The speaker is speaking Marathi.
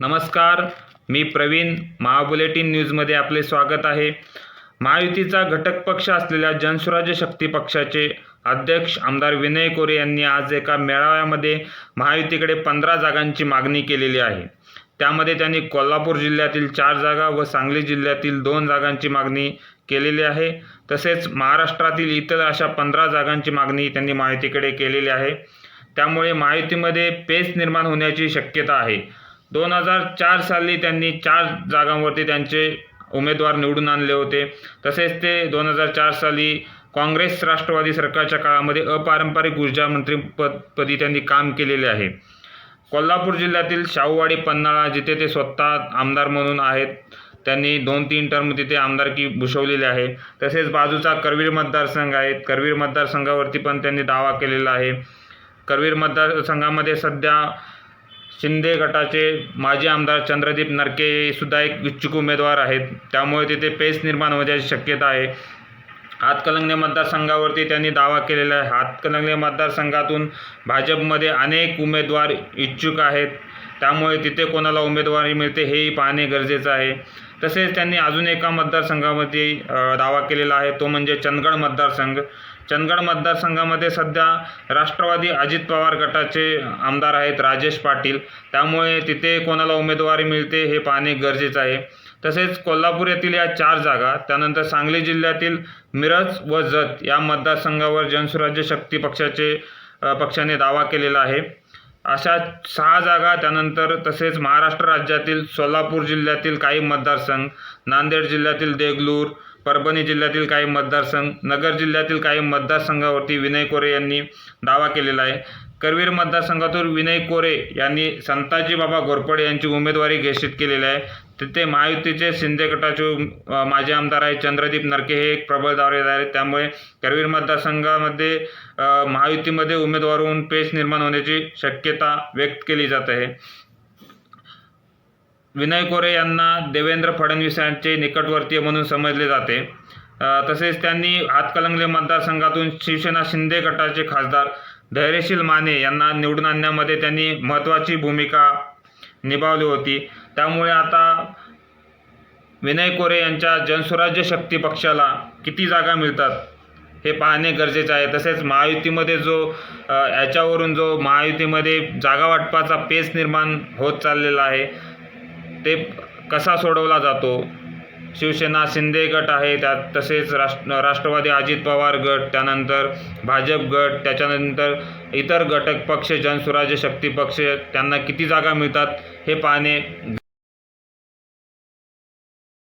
नमस्कार मी प्रवीण महाबुलेटिन न्यूजमध्ये आपले स्वागत आहे. महायुतीचा घटक पक्ष असलेल्या जनसुराज्य शक्ती पक्षाचे अध्यक्ष आमदार विनय कोरे यांनी आज एका मेळाव्यामध्ये महायुतीकडे पंधरा जागांची मागणी केलेली आहे. त्यामध्ये त्यांनी कोल्हापूर जिल्ह्यातील चार जागा व सांगली जिल्ह्यातील दोन जागांची मागणी केलेली आहे. तसेच महाराष्ट्रातील इतर अशा पंधरा जागांची मागणी त्यांनी महायुतीकडे केलेली आहे. त्यामुळे महायुतीमध्ये पेच निर्माण होण्याची शक्यता आहे. दोन हजार चार साली त्यांनी चार जागांवरती त्यांचे उमेदवार निवडून आणले होते. तसेच ते दोन हजार चार साली काँग्रेस राष्ट्रवादी सरकारच्या काळामध्ये अपारंपरिक ऊर्जा मंत्रीपद पदी त्यांनी काम केलेले आहे. कोल्हापूर जिल्ह्यातील शाहूवाडी पन्हाळा जिथे ते स्वतः आमदार म्हणून आहेत त्यांनी दोन तीन टर्म तिथे आमदारकी भूषवलेली आहे. तसेच बाजूचा करवीर मतदारसंघ आहे. करवीर मतदारसंघावरती पण त्यांनी दावा केलेला आहे. करवीर मतदारसंघामध्ये सध्या शिंदे गटाचे माजी आमदार चंद्रदीप नरके सुद्धा एक इच्छुक उमेदवार आहेत. त्यामुळे तिथे पेच निर्माण होण्याची शक्यता आहे. हातकलंगणे मतदारसंघावरती त्यांनी दावा केलेला आहे. हातकलंगणे मतदारसंघातून भाजपमध्ये अनेक उमेदवार इच्छुक आहेत. त्यामुळे तिथे कोणाला उमेदवारी मिळते हेही पाहणे गरजेचं आहे. तसेच त्यांनी अजून एका मतदारसंघामध्ये दावा केलेला आहे. तो म्हणजे चंदगड मतदारसंघ. चंदगड मतदारसंघामध्ये सध्या राष्ट्रवादी अजित पवार गटाचे आमदार आहेत राजेश पाटील. त्यामुळे तिथे कोणाला उमेदवारी मिळते हे पाहणे गरजेचं आहे. तसेच कोल्हापूर येथील या चार जागा त्यानंतर सांगली जिल्ह्यातील मिरज व जत या मतदारसंघावर जनसुराज्य शक्ती पक्षाचे पक्षाने दावा केलेला आहे. अशा सहा जागा त्यानंतर तसेच महाराष्ट्र राज्यातील सोलापूर जिल्ह्यातील काही मतदारसंघ नांदेड जिल्ह्यातील देगलूर परभणी जिल्ह्यातील काही मतदारसंघ नगर जिल्ह्यातील काही मतदारसंघावरती विनय कोरे यांनी दावा केलेला आहे. करवीर मतदारसंघातून विनय कोरे यांनी संताजी बाबा घोरपडे यांची उमेदवारी घोषित केलेली आहे. तिथे महायुतीचे शिंदे गटाचे माजी आमदार आहेत चंद्रदीप नरके हे एक प्रबळ दावेदार आहेत. त्यामुळे करवीर मतदारसंघामध्ये महायुतीमध्ये उमेदवार होऊन पेच निर्माण होण्याची शक्यता व्यक्त केली जात आहे. विनय कोरे यांना देवेंद्र फडणवीस यांचे निकटवर्तीय म्हणून समजले जाते. तसेच त्यांनी हातकलंगले मतदारसंघातून शिवसेना शिंदे गटाचे खासदार धैर्यशील माने यांना निवडून आणण्यामध्ये त्यांनी महत्त्वाची भूमिका निभावली होती. त्यामुळे आता विनय कोरे यांच्या जनस्वराज्य शक्ती पक्षाला किती जागा मिळतात हे पाहणे गरजेचे आहे. तसेच महायुतीमध्ये जो याच्यावरून जो महायुतीमध्ये जागा वाटपाचा पेच निर्माण होत चाललेला आहे ते कसा सोडवला जातो? शिवसेना शिंदे गट आहे त्यात तसेच राष्ट्र राष्ट्रवादी अजित पवार गट त्यानंतर भाजप गट त्याच्यानंतर इतर घटक पक्ष जनसुराज्य शक्ती पक्ष त्यांना किती जागा मिळतात हे पाहणे